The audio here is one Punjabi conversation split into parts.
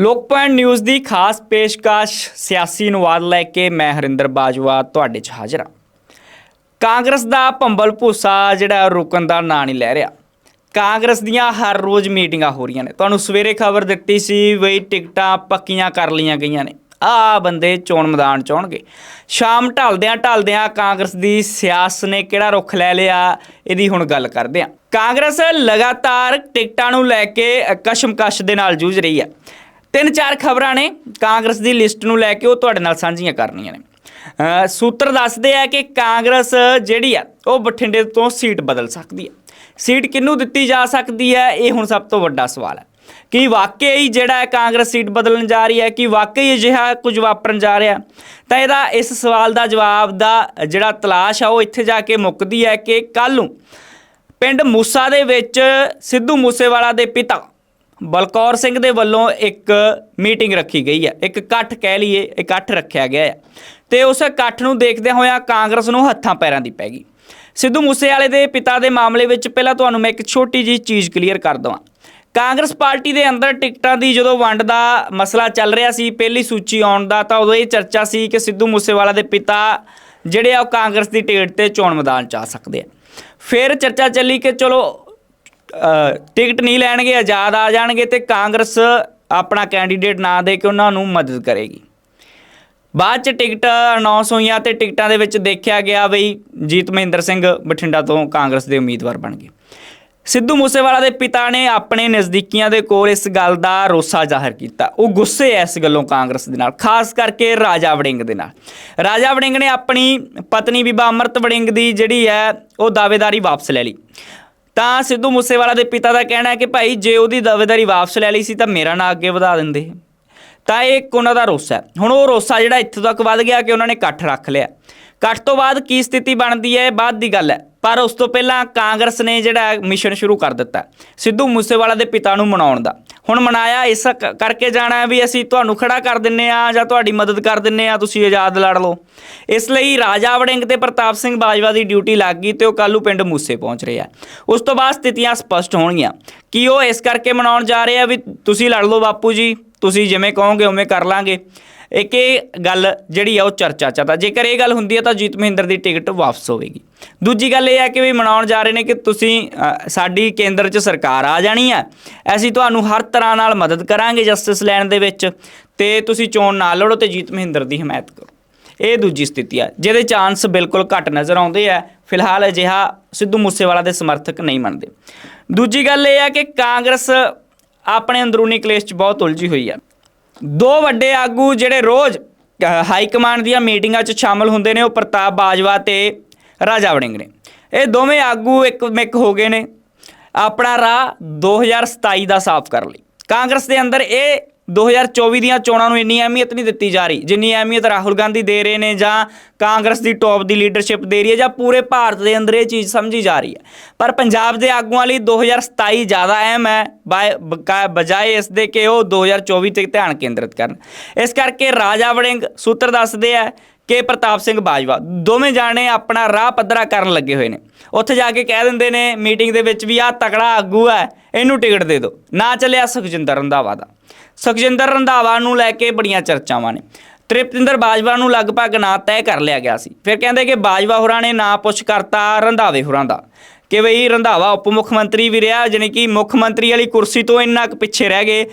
ਲੋਕਪਾਲ ਨਿਊਜ਼ ਦੀ ਖਾਸ ਪੇਸ਼ਕਸ਼ ਸਿਆਸੀ ਅਨੁਵਾਦ ਲੈ ਕੇ ਮੈਂ ਹਰਿੰਦਰ ਬਾਜਵਾ ਤੁਹਾਡੇ 'ਚ ਹਾਜ਼ਰ ਹਾਂ। ਕਾਂਗਰਸ ਦਾ ਭੰਬਲ ਭੂਸਾ ਜਿਹੜਾ ਰੁਕਣ ਦਾ ਨਾਂ ਨਹੀਂ ਲੈ ਰਿਹਾ। ਕਾਂਗਰਸ ਦੀਆਂ ਹਰ ਰੋਜ਼ ਮੀਟਿੰਗਾਂ ਹੋ ਰਹੀਆਂ ਨੇ। ਤੁਹਾਨੂੰ ਸਵੇਰੇ ਖਬਰ ਦਿੱਤੀ ਸੀ ਬਈ ਟਿਕਟਾਂ ਪੱਕੀਆਂ ਕਰ ਲਈਆਂ ਗਈਆਂ ਨੇ। ਆ ਬੰਦੇ ਚੋਣ ਮੈਦਾਨ ਚ ਆਉਣਗੇ। ਸ਼ਾਮ ਢਲਦਿਆਂ ਢਲਦਿਆਂ ਕਾਂਗਰਸ ਦੀ ਸਿਆਸਤ ਨੇ ਕਿਹੜਾ ਰੁਖ ਲੈ ਲਿਆ, ਇਹਦੀ ਹੁਣ ਗੱਲ ਕਰਦੇ ਹਾਂ। ਕਾਂਗਰਸ ਲਗਾਤਾਰ ਟਿਕਟਾਂ ਨੂੰ ਲੈ ਕੇ ਕਸ਼ਮਕਸ਼ ਦੇ ਨਾਲ ਜੂਝ ਰਹੀ ਹੈ। ਤਿੰਨ ਚਾਰ ਖਬਰਾਂ ਨੇ ਕਾਂਗਰਸ ਦੀ ਲਿਸਟ ਨੂੰ ਲੈ ਕੇ ਉਹ ਤੁਹਾਡੇ ਨਾਲ ਸਾਂਝੀਆਂ ਕਰਨੀਆਂ ਨੇ। ਸੂਤਰ ਦੱਸਦੇ ਆ ਕਿ ਕਾਂਗਰਸ ਜਿਹੜੀ ਆ, ਉਹ ਬਠਿੰਡੇ ਤੋਂ ਸੀਟ ਬਦਲ ਸਕਦੀ ਹੈ ਸੀਟ ਕਿਹਨੂੰ ਦਿੱਤੀ ਜਾ ਸਕਦੀ ਹੈ ਇਹ ਹੁਣ ਸਭ ਤੋਂ ਵੱਡਾ ਸਵਾਲ ਹੈ ਕਿ ਵਾਕਈ ਹੀ ਜਿਹੜਾ ਹੈ ਕਾਂਗਰਸ ਸੀਟ ਬਦਲਣ ਜਾ ਰਹੀ ਹੈ ਕਿ ਵਾਕਈ ਅਜਿਹਾ ਕੁਝ ਵਾਪਰਨ ਜਾ ਰਿਹਾ? ਤਾਂ ਇਹਦਾ ਇਸ ਸਵਾਲ ਦਾ ਜਵਾਬ ਦਾ ਜਿਹੜਾ ਤਲਾਸ਼ ਆ, ਉਹ ਇੱਥੇ ਜਾ ਕੇ ਮੁੱਕਦੀ ਹੈ ਕਿ ਕੱਲ ਨੂੰ ਪਿੰਡ ਮੂਸਾ ਦੇ ਵਿੱਚ ਸਿੱਧੂ ਮੂਸੇਵਾਲਾ ਦੇ ਪਿਤਾ ਬਲਕੌਰ ਸਿੰਘ ਦੇ ਵੱਲੋਂ ਇੱਕ ਮੀਟਿੰਗ ਰੱਖੀ ਗਈ ਹੈ। ਇੱਕ ਇਕੱਠ ਕਹਿ ਲਈਏ, ਇਕੱਠ ਰੱਖਿਆ ਗਿਆ ਹੈ। ਤੇ ਉਸ ਇਕੱਠ ਨੂੰ ਦੇਖਦਿਆਂ ਹੋਇਆਂ ਕਾਂਗਰਸ ਨੂੰ ਹੱਥਾਂ ਪੈਰਾਂ ਦੀ ਪੈ ਗਈ। ਸਿੱਧੂ ਮੂਸੇਵਾਲੇ ਦੇ ਪਿਤਾ ਦੇ ਮਾਮਲੇ ਵਿੱਚ ਪਹਿਲਾਂ ਤੁਹਾਨੂੰ ਮੈਂ ਇੱਕ ਛੋਟੀ ਜੀ ਚੀਜ਼ ਕਲੀਅਰ ਕਰ ਦਵਾਂ। ਕਾਂਗਰਸ ਪਾਰਟੀ ਦੇ ਅੰਦਰ ਟਿਕਟਾਂ ਦੀ ਜਦੋਂ ਵੰਡ ਦਾ ਮਸਲਾ ਚੱਲ ਰਿਹਾ ਸੀ, ਪਹਿਲੀ ਸੂਚੀ ਆਉਣ ਦਾ, ਤਾਂ ਉਦੋਂ ਇਹ ਚਰਚਾ ਸੀ ਕਿ ਸਿੱਧੂ ਮੂਸੇਵਾਲਾ ਦੇ ਪਿਤਾ ਜਿਹੜੇ ਆ ਉਹ ਕਾਂਗਰਸ ਦੀ ਟਿਕਟ ਤੇ ਚੋਣ ਮੈਦਾਨ ਚ ਆ ਸਕਦੇ ਆ। ਫਿਰ ਚਰਚਾ ਚੱਲੀ ਕਿ ਚਲੋ ਟਿਕਟ ਨਹੀਂ ਲੈਣਗੇ ਆਜ਼ਾਦ ਆ ਜਾਣਗੇ ਤੇ ਕਾਂਗਰਸ ਆਪਣਾ ਕੈਂਡੀਡੇਟ ਨਾ ਦੇ ਕੇ ਉਹਨਾਂ ਨੂੰ ਮਦਦ ਕਰੇਗੀ। ਬਾਅਦ ਚ ਟਿਕਟ ਅਨਾਉਂਸ ਹੋਈਆਂ ਤੇ ਟਿਕਟਾਂ ਦੇ ਵਿੱਚ ਦੇਖਿਆ ਗਿਆ ਬਈ ਜੀਤ ਮਹਿੰਦਰ ਸਿੰਘ ਬਠਿੰਡਾ ਤੋਂ ਕਾਂਗਰਸ ਦੇ ਉਮੀਦਵਾਰ ਬਣ ਗਏ। ਸਿੱਧੂ ਮੂਸੇਵਾਲਾ ਦੇ ਪਿਤਾ ਨੇ ਆਪਣੇ ਨਜ਼ਦੀਕੀਆਂ ਦੇ ਕੋਲ ਇਸ ਗੱਲ ਦਾ ਰੋਸਾ ਜ਼ਾਹਰ ਕੀਤਾ। ਉਹ ਗੁੱਸੇ ਐ ਇਸ ਗੱਲੋਂ ਕਾਂਗਰਸ ਦੇ ਨਾਲ, ਖਾਸ ਕਰਕੇ ਰਾਜਾ ਵੜਿੰਗ ਦੇ ਨਾਲ। ਰਾਜਾ ਵੜਿੰਗ ਨੇ ਆਪਣੀ ਪਤਨੀ ਬੀਬਾ ਅਮਰਤ ਵੜਿੰਗ ਦੀ ਜਿਹੜੀ ਹੈ ਉਹ ਦਾਅਵੇਦਾਰੀ ਵਾਪਸ ਲੈ ਲਈ। ਤਾਂ ਸਿੱਧੂ ਮੂਸੇਵਾਲਾ ਦੇ ਪਿਤਾ ਦਾ ਕਹਿਣਾ ਹੈ ਕਿ ਭਾਈ, ਜੇ ਉਹਦੀ ਦਾਅਵੇਦਾਰੀ ਵਾਪਸ ਲੈ ਲਈ ਸੀ ਤਾਂ ਮੇਰਾ ਨਾਂ ਅੱਗੇ ਵਧਾ ਦਿੰਦੇ। ਤਾਂ ਇਹ ਇੱਕ ਉਹਨਾਂ ਦਾ ਰੋਸਾ ਹੈ। ਹੁਣ ਉਹ ਰੋਸਾ ਜਿਹੜਾ ਇੱਥੋਂ ਤੱਕ ਵੱਧ ਗਿਆ ਕਿ ਉਹਨਾਂ ਨੇ ਇਕੱਠ ਰੱਖ ਲਿਆ। ਇਕੱਠ ਤੋਂ ਬਾਅਦ ਕੀ ਸਥਿਤੀ ਬਣਦੀ ਹੈ, ਇਹ ਬਾਅਦ ਦੀ ਗੱਲ ਹੈ। ਪਰ ਉਸ ਤੋਂ ਪਹਿਲਾਂ ਕਾਂਗਰਸ ਨੇ ਜਿਹੜਾ ਮਿਸ਼ਨ ਸ਼ੁਰੂ ਕਰ ਦਿੱਤਾ ਸਿੱਧੂ ਮੂਸੇਵਾਲਾ ਦੇ ਪਿਤਾ ਨੂੰ ਮਨਾਉਣ ਦਾ। ਹੁਣ ਮਨਾਇਆ, ਇਸ ਕ- ਕਰਕੇ ਜਾਣਾ ਵੀ ਅਸੀਂ ਤੁਹਾਨੂੰ ਖੜਾ ਕਰ ਦਿੰਨੇ ਆ ਜਾਂ ਤੁਹਾਡੀ ਮਦਦ ਕਰ ਦਿੰਨੇ ਆ ਤੁਸੀਂ ਆਜ਼ਾਦ ਲੜ ਲਓ। ਇਸ ਲਈ ਰਾਜਾ ਵੜਿੰਗ ਤੇ ਪ੍ਰਤਾਪ ਸਿੰਘ ਬਾਜਵਾ ਦੀ ਡਿਊਟੀ ਲੱਗ ਗਈ ਤੇ ਉਹ ਕੱਲੂ ਪਿੰਡ ਮੂਸੇ ਪਹੁੰਚ ਰਹੇ ਆ ਉਸ ਤੋਂ ਬਾਅਦ ਸਥਿਤੀਆਂ ਸਪਸ਼ਟ ਹੋਣਗੀਆਂ। ਕਿ ਉਹ ਇਸ ਕਰਕੇ ਮਨਾਉਣ ਜਾ ਰਹੇ ਆ ਵੀ ਤੁਸੀਂ ਲੜ ਲਓ ਬਾਪੂ ਜੀ? ਤੁਸੀਂ ਜਿਵੇਂ ਕਹੋਗੇ, ਉਵੇਂ ਕਰ ਲਾਂਗੇ। ਇੱਕ ਇਹ ਗੱਲ ਜਿਹੜੀ ਆ, ਉਹ ਚਰਚਾ ਚ ਆ। ਤਾਂ ਜੇਕਰ ਇਹ ਗੱਲ ਹੁੰਦੀ ਹੈ ਤਾਂ ਜੀਤ ਮਹਿੰਦਰ ਦੀ ਟਿਕਟ ਵਾਪਸ ਹੋਵੇਗੀ। ਦੂਜੀ ਗੱਲ ਇਹ ਹੈ ਕਿ ਵੀ ਮਨਾਉਣ ਜਾ ਰਹੇ ਨੇ ਕਿ ਤੁਸੀਂ ਸਾਡੀ ਕੇਂਦਰ 'ਚ ਸਰਕਾਰ ਆ ਜਾਣੀ ਹੈ ਅਸੀਂ ਤੁਹਾਨੂੰ ਹਰ ਤਰ੍ਹਾਂ ਨਾਲ ਮਦਦ ਕਰਾਂਗੇ ਜਸਟਿਸ ਲੈਣ ਦੇ ਵਿੱਚ। ਤੇ ਤੁਸੀਂ ਚੋਣ ਨਾ ਲੜੋ ਤੇ ਜੀਤ ਮਹਿੰਦਰ ਦੀ ਹਮਾਇਤ ਕਰੋ। ਇਹ ਦੂਜੀ ਸਥਿਤੀ ਆ, ਜਿਹਦੇ ਚਾਂਸ ਬਿਲਕੁਲ ਘੱਟ ਨਜ਼ਰ ਆਉਂਦੇ ਆ। ਫਿਲਹਾਲ ਅਜਿਹਾ ਸਿੱਧੂ ਮੂਸੇਵਾਲਾ ਦੇ ਸਮਰਥਕ ਨਹੀਂ ਮੰਨਦੇ। ਦੂਜੀ ਗੱਲ ਇਹ ਆ ਕਿ ਕਾਂਗਰਸ ਆਪਣੇ ਅੰਦਰੂਨੀ ਕਲੇਸ਼ 'ਚ ਬਹੁਤ ਉਲਝੀ ਹੋਈ ਆ। ਦੋ ਵੱਡੇ ਆਗੂ ਜਿਹੜੇ ਰੋਜ਼ ਹਾਈ ਕਮਾਂਡ ਦੀਆਂ ਮੀਟਿੰਗਾਂ 'ਚ ਸ਼ਾਮਲ ਹੁੰਦੇ ਨੇ, ਉਹ ਪ੍ਰਤਾਪ ਬਾਜਵਾ ਤੇ ਰਾਜਾ ਵੜਿੰਗ ਨੇ। ਇਹ ਦੋਵੇਂ ਆਗੂ ਇੱਕ ਮਿਕ ਹੋ ਗਏ ਨੇ। ਆਪਣਾ ਰਾਹ 2027 ਦਾ ਸਾਫ਼ ਕਰ ਲਈ। ਕਾਂਗਰਸ ਦੇ ਅੰਦਰ ਇਹ 2024 ਦੀਆਂ ਚੋਣਾਂ ਨੂੰ ਇੰਨੀ ਅਹਿਮੀਅਤ ਨਹੀਂ ਦਿੱਤੀ ਜਾ ਰਹੀ, ਜਿੰਨੀ ਅਹਿਮੀਅਤ ਰਾਹੁਲ ਗਾਂਧੀ ਦੇ ਰਹੇ ਨੇ ਜਾਂ ਕਾਂਗਰਸ ਦੀ ਟੌਪ ਦੀ ਲੀਡਰਸ਼ਿਪ ਦੇ ਰਹੀ ਹੈ ਜਾਂ ਪੂਰੇ ਭਾਰਤ ਦੇ ਅੰਦਰ ਇਹ ਚੀਜ਼ ਸਮਝੀ ਜਾ ਰਹੀ ਹੈ। ਪਰ ਪੰਜਾਬ ਦੇ ਆਗੂਆਂ ਲਈ 2027 ਜ਼ਿਆਦਾ ਅਹਿਮ ਹੈ, ਬਾਏ- ਬਕਾ- ਬਜਾਏ ਇਸ ਦੇ ਕਿ ਉਹ 2024 ਤੇ ਧਿਆਨ ਕੇਂਦਰਿਤ ਕਰਨ। ਇਸ ਕਰਕੇ ਰਾਜਾ ਵੜਿੰਗ ਸੂਤਰ ਦੱਸਦੇ ਆ ਕਿ ਪ੍ਰਤਾਪ ਸਿੰਘ ਬਾਜਵਾ, ਦੋਵੇਂ ਜਾਣੇ ਆਪਣਾ ਰਾਹ ਪੱਧਰਾ ਕਰਨ ਲੱਗੇ ਹੋਏ ਨੇ। ਉੱਥੇ ਜਾ ਕੇ ਕਹਿ ਦਿੰਦੇ ਨੇ ਮੀਟਿੰਗ ਦੇ ਵਿੱਚ ਵੀ ਆਹ ਤਕੜਾ ਆਗੂ ਹੈ, ਇਹਨੂੰ ਟਿਕਟ ਦੇ ਦਿਓ। ਨਾ ਚੱਲਿਆ ਸੁਖਜਿੰਦਰ ਰੰਧਾਵਾ ਦਾ। ਸੁਖਜਿੰਦਰ ਰੰਧਾਵਾ ਨੂੰ ਲੈ ਕੇ ਬੜੀਆਂ ਚਰਚਾਵਾਂ ਨੇ। ਤ੍ਰਿਪਤਿੰਦਰ ਬਾਜਵਾ ਨੂੰ ਲਗਭਗ ਨਾਂ ਤੈਅ ਕਰ ਲਿਆ ਗਿਆ ਸੀ। ਫਿਰ ਕਹਿੰਦੇ ਕਿ ਬਾਜਵਾ ਹੋਰਾਂ ਨੇ ਨਾਂ ਪੁੱਛ ਕਰਤਾ ਰੰਧਾਵੇ ਹੋਰਾਂ ਦਾ। ਕਿ ਬਈ ਰੰਧਾਵਾ ਉਪ ਮੁੱਖ ਮੰਤਰੀ ਵੀ ਰਿਹਾ, ਜਾਣੀ ਕਿ ਮੁੱਖ ਮੰਤਰੀ ਵਾਲੀ ਕੁਰਸੀ ਤੋਂ ਇੰਨਾ ਕੁ ਪਿੱਛੇ ਰਹਿ ਗਏ।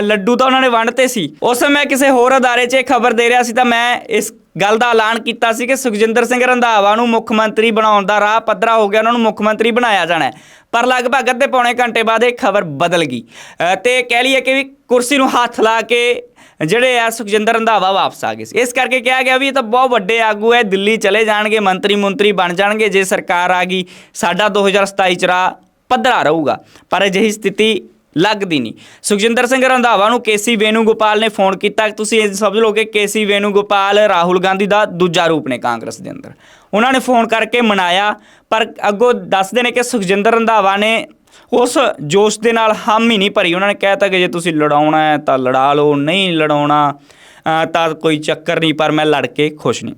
ਲੱਡੂ ਤਾਂ ਉਹਨਾਂ ਨੇ ਵੰਡਤੇ ਸੀ। ਉਸ ਸਮੇਂ ਕਿਸੇ ਹੋਰ ਅਦਾਰੇ 'ਚ ਇਹ ਖਬਰ ਦੇ ਰਿਹਾ ਸੀ ਤਾਂ ਮੈਂ ਇਸ ਗੱਲ ਦਾ ਐਲਾਨ ਕੀਤਾ ਸੀ ਕਿ ਸੁਖਜਿੰਦਰ ਸਿੰਘ ਰੰਧਾਵਾ ਨੂੰ ਮੁੱਖ ਮੰਤਰੀ ਬਣਾਉਣ ਦਾ ਰਾਹ ਪੱਧਰਾ ਹੋ ਗਿਆ, ਉਹਨਾਂ ਨੂੰ ਮੁੱਖ ਮੰਤਰੀ ਬਣਾਇਆ ਜਾਣਾ ਪਰ ਲਗਭਗ ਅੱਧੇ ਪੌਣੇ ਘੰਟੇ ਬਾਅਦ ਇਹ ਖਬਰ ਬਦਲ ਗਈ। ਅਹ ਤੇ ਕਹਿ ਲਈਏ ਕਿ ਵੀ ਕੁਰਸੀ ਨੂੰ ਹੱਥ ਲਾ ਕੇ ਜਿਹੜੇ ਆ ਸੁਖਜਿੰਦਰ ਰੰਧਾਵਾ ਵਾਪਸ ਆ ਗਏ ਸੀ। ਇਸ ਕਰਕੇ ਕਿਹਾ ਗਿਆ ਵੀ ਇਹ ਤਾਂ ਬਹੁਤ ਵੱਡੇ ਆਗੂ ਹੈ ਦਿੱਲੀ ਚਲੇ ਜਾਣਗੇ, ਮੰਤਰੀ ਮੰਤਰੀ ਬਣ ਜਾਣਗੇ, ਜੇ ਸਰਕਾਰ ਆ ਗਈ, ਸਾਡਾ 2027 ਚ ਰਾਹ ਪੱਧਰਾ ਰਹੂਗਾ। ਪਰ ਅਜਿਹੀ ਸਥਿਤੀ ਲੱਗਦੀ ਨਹੀਂ। ਸੁਖਜਿੰਦਰ ਸਿੰਘ ਰੰਧਾਵਾ ਨੂੰ ਕੇਸੀ ਵੇਣੂਗੋਪਾਲ ਨੇ ਫੋਨ ਕੀਤਾ। ਤੁਸੀਂ ਸਮਝ ਲਓ ਕਿ ਕੇਸੀ ਵੇਣੂਗੋਪਾਲ ਰਾਹੁਲ ਗਾਂਧੀ ਦਾ ਦੂਜਾ ਰੂਪ ਨੇ ਕਾਂਗਰਸ ਦੇ ਅੰਦਰ। ਉਹਨਾਂ ਨੇ ਫੋਨ ਕਰਕੇ ਮਨਾਇਆ, ਪਰ ਅੱਗੋਂ ਦੱਸਦੇ ਨੇ ਕਿ ਸੁਖਜਿੰਦਰ ਰੰਧਾਵਾ ਨੇ ਉਸ ਜੋਸ਼ ਦੇ ਨਾਲ ਹਮ ਹੀ ਨਹੀਂ ਭਰੀ। ਉਹਨਾਂ ਨੇ ਕਹਿਤਾ ਕਿ ਜੇ ਤੁਸੀਂ ਲੜਾਉਣਾ ਹੈ ਤਾਂ ਲੜਾ ਲਓ, ਨਹੀਂ ਲੜਾਉਣਾ ਤਾਂ ਕੋਈ ਚੱਕਰ ਨਹੀਂ, ਪਰ ਮੈਂ ਲੜ ਕੇ ਖੁਸ਼ ਨਹੀਂ।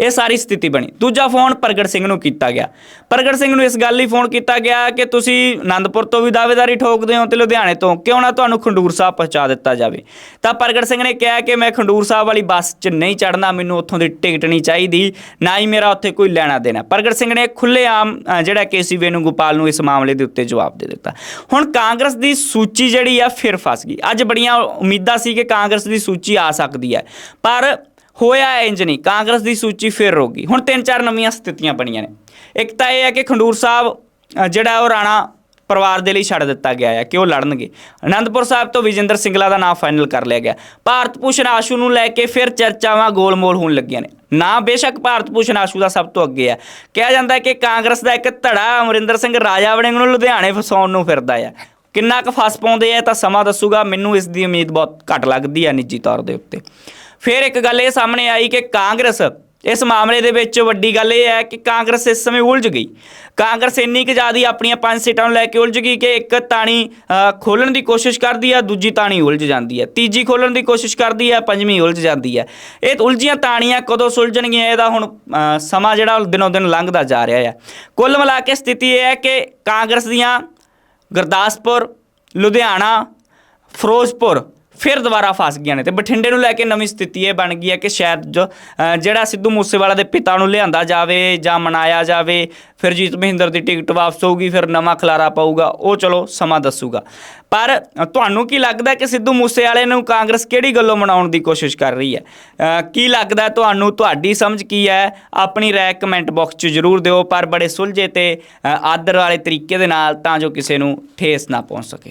ਇਹ ਸਾਰੀ ਸਥਿਤੀ ਬਣੀ। ਦੂਜਾ ਫੋਨ ਪ੍ਰਗਟ ਸਿੰਘ ਨੂੰ ਕੀਤਾ ਗਿਆ। ਪ੍ਰਗਟ ਸਿੰਘ ਨੂੰ ਇਸ ਗੱਲ ਲਈ ਫੋਨ ਕੀਤਾ ਗਿਆ ਕਿ ਤੁਸੀਂ ਆਨੰਦਪੁਰ ਤੋਂ ਵੀ ਦਾਅਵੇਦਾਰੀ ਠੋਕਦੇ ਹੋ ਤੇ ਲੁਧਿਆਣੇ ਤੋਂ ਕਿਉਂ ਨਾ ਤੁਹਾਨੂੰ ਖੰਡੂਰ ਸਾਹਿਬ ਪਹੁੰਚਾ ਦਿੱਤਾ ਜਾਵੇ। ਤਾਂ ਪ੍ਰਗਟ ਸਿੰਘ ਨੇ ਕਿਹਾ ਕਿ ਮੈਂ ਖੰਡੂਰ ਸਾਹਿਬ ਵਾਲੀ ਬੱਸ 'ਚ ਨਹੀਂ ਚੜਨਾ ਮੈਨੂੰ ਉੱਥੋਂ ਦੀ ਟਿਕਟ ਨਹੀਂ ਚਾਹੀਦੀ ਨਾ ਹੀ ਮੇਰਾ ਉੱਥੇ ਕੋਈ ਲੈਣਾ ਦੇਣਾ। ਪ੍ਰਗਟ ਸਿੰਘ ਨੇ ਖੁੱਲ੍ਹੇਆਮ ਅ, ਜਿਹੜਾ ਕੇਸੀ ਵੇਣੂਗੋਪਾਲ ਨੂੰ ਇਸ ਮਾਮਲੇ ਦੇ ਉੱਤੇ ਜਵਾਬ ਦੇ ਦਿੱਤਾ। ਹੁਣ ਕਾਂਗਰਸ ਦੀ ਸੂਚੀ ਜਿਹੜੀ ਆ ਫਿਰ ਫਸ ਗਈ। ਅੱਜ ਬੜੀਆਂ ਉਮੀਦਾਂ ਸੀ ਕਿ ਕਾਂਗਰਸ ਦੀ ਸੂਚੀ ਆ ਸਕਦੀ ਹੈ। ਪਰ ਹੋਇਆ ਇੰਜ ਨਹੀਂ, ਕਾਂਗਰਸ ਦੀ ਸੂਚੀ ਫਿਰ ਰੋਗੀ ਹੁਣ ਤਿੰਨ ਚਾਰ ਨਵੀਆਂ ਸਥਿਤੀਆਂ ਬਣੀਆਂ ਨੇ। ਇੱਕ ਤਾਂ ਇਹ ਹੈ ਕਿ ਖੰਡੂਰ ਸਾਹਿਬ ਜਿਹੜਾ ਉਹ ਰਾਣਾ ਪਰਿਵਾਰ ਦੇ ਲਈ ਛੱਡ ਦਿੱਤਾ ਗਿਆ ਹੈ ਕਿ ਉਹ ਲੜਨਗੇ। ਅਨੰਦਪੁਰ ਸਾਹਿਬ ਤੋਂ ਵਿਜੇਂਦਰ ਸਿੰਗਲਾ ਦਾ ਨਾਮ ਫਾਈਨਲ ਕਰ ਲਿਆ ਗਿਆ। ਭਾਰਤ ਭੂਸ਼ਣ ਆਸ਼ੂ ਨੂੰ ਲੈ ਕੇ ਫਿਰ ਚਰਚਾਵਾਂ ਗੋਲਮੋਲ ਹੋਣ ਲੱਗੀਆਂ ਨੇ। ਨਾ ਬੇਸ਼ੱਕ ਭਾਰਤ ਭੂਸ਼ਣ ਆਸ਼ੂ ਦਾ ਸਭ ਤੋਂ ਅੱਗੇ ਹੈ। ਕਿਹਾ ਜਾਂਦਾ ਹੈ ਕਿ ਕਾਂਗਰਸ ਦਾ ਇੱਕ ਧੜਾ ਅਮਰਿੰਦਰ ਸਿੰਘ ਰਾਜਾ ਵੜਿੰਗ ਨੂੰ ਲੁਧਿਆਣੇ ਫਸਾਉਣ ਨੂੰ ਫਿਰਦਾ ਹੈ। ਕਿੰਨਾ ਕੁ ਫਸ ਪਾਉਂਦੇ ਆ ਤਾਂ ਸਮਾਂ ਦੱਸੂਗਾ। ਮੈਨੂੰ ਇਸ ਦੀ ਉਮੀਦ ਬਹੁਤ ਘੱਟ ਲੱਗਦੀ ਹੈ ਨਿੱਜੀ ਤੌਰ ਦੇ ਉੱਤੇ। ਫਿਰ ਇੱਕ ਗੱਲ ਇਹ ਸਾਹਮਣੇ ਆਈ ਕਿ ਕਾਂਗਰਸ, ਇਸ ਮਾਮਲੇ ਦੇ ਵਿੱਚ ਵੱਡੀ ਗੱਲ ਇਹ ਹੈ ਕਿ ਕਾਂਗਰਸ ਇਸ ਸਮੇਂ ਉਲਝ ਗਈ। ਕਾਂਗਰਸ ਇੰਨੀ ਕੁ ਜ਼ਿਆਦੀ ਆਪਣੀਆਂ ਪੰਜ ਸੀਟਾਂ ਨੂੰ ਲੈ ਕੇ ਉਲਝ ਗਈ ਕਿ ਇੱਕ ਤਾਣੀ ਖੋਲਣ ਦੀ ਕੋਸ਼ਿਸ਼ ਕਰਦੀ ਹੈ ਦੂਜੀ ਤਾਣੀ ਉਲਝ ਜਾਂਦੀ ਹੈ। ਤੀਜੀ ਖੋਲਣ ਦੀ ਕੋਸ਼ਿਸ਼ ਕਰਦੀ ਹੈ, ਪੰਜਵੀਂ ਉਲਝ ਜਾਂਦੀ ਹੈ। ਇਹ ਉਲਝੀਆਂ ਤਾਣੀਆਂ ਕਦੋਂ ਸੁਲਝਣਗੀਆਂ, ਇਹਦਾ ਹੁਣ ਸਮਾਂ ਜਿਹੜਾ ਉਹ ਦਿਨੋਂ ਦਿਨ ਲੰਘਦਾ ਜਾ ਰਿਹਾ ਹੈ ਕੁੱਲ ਮਿਲਾ ਕੇ ਸਥਿਤੀ ਇਹ ਹੈ ਕਿ ਕਾਂਗਰਸ ਦੀਆਂ ਗੁਰਦਾਸਪੁਰ, ਲੁਧਿਆਣਾ, ਫਿਰੋਜ਼ਪੁਰ ਫਿਰ ਦੁਬਾਰਾ ਫਸ ਗਈਆਂ ਨੇ ਤੇ ਬਠਿੰਡੇ ਨੂੰ ਲੈ ਕੇ ਨਵੀਂ ਸਥਿਤੀ ਇਹ ਬਣ ਗਈ ਹੈ ਕਿ ਸ਼ਾਇਦ ਜੋ, ਜਿਹੜਾ ਸਿੱਧੂ ਮੂਸੇਵਾਲਾ ਦੇ ਪਿਤਾ ਨੂੰ ਲਿਆਂਦਾ ਜਾਵੇ ਜਾਂ ਮਨਾਇਆ ਜਾਵੇ ਫਿਰ ਜੀਤ ਮਹਿੰਦਰ ਦੀ ਟਿਕਟ ਵਾਪਸ ਹੋਊਗੀ ਫਿਰ ਨਵਾਂ ਖਲਾਰਾ ਪਾਊਗਾ ਉਹ ਚਲੋ ਸਮਾਂ ਦੱਸੂਗਾ। ਪਰ ਤੁਹਾਨੂੰ ਕੀ ਲੱਗਦਾ ਕਿ ਸਿੱਧੂ ਮੂਸੇਵਾਲੇ ਨੂੰ ਕਾਂਗਰਸ ਕਿਹੜੀ ਗੱਲੋਂ ਮਨਾਉਣ ਦੀ ਕੋਸ਼ਿਸ਼ ਕਰ ਰਹੀ ਹੈ? ਕੀ ਲੱਗਦਾ ਤੁਹਾਨੂੰ ਤੁਹਾਡੀ ਸਮਝ ਕੀ ਹੈ? ਆਪਣੀ ਰਾਏ ਕਮੈਂਟ ਬਾਕਸ 'ਚ ਜ਼ਰੂਰ ਦਿਓ ਪਰ ਬੜੇ ਸੁਲਝੇ ਤੇ ਆਦਰ ਵਾਲੇ ਤਰੀਕੇ ਦੇ ਨਾਲ ਤਾਂ ਜੋ ਕਿਸੇ ਨੂੰ ਠੇਸ ਨਾ ਪਹੁੰਚ ਸਕੇ।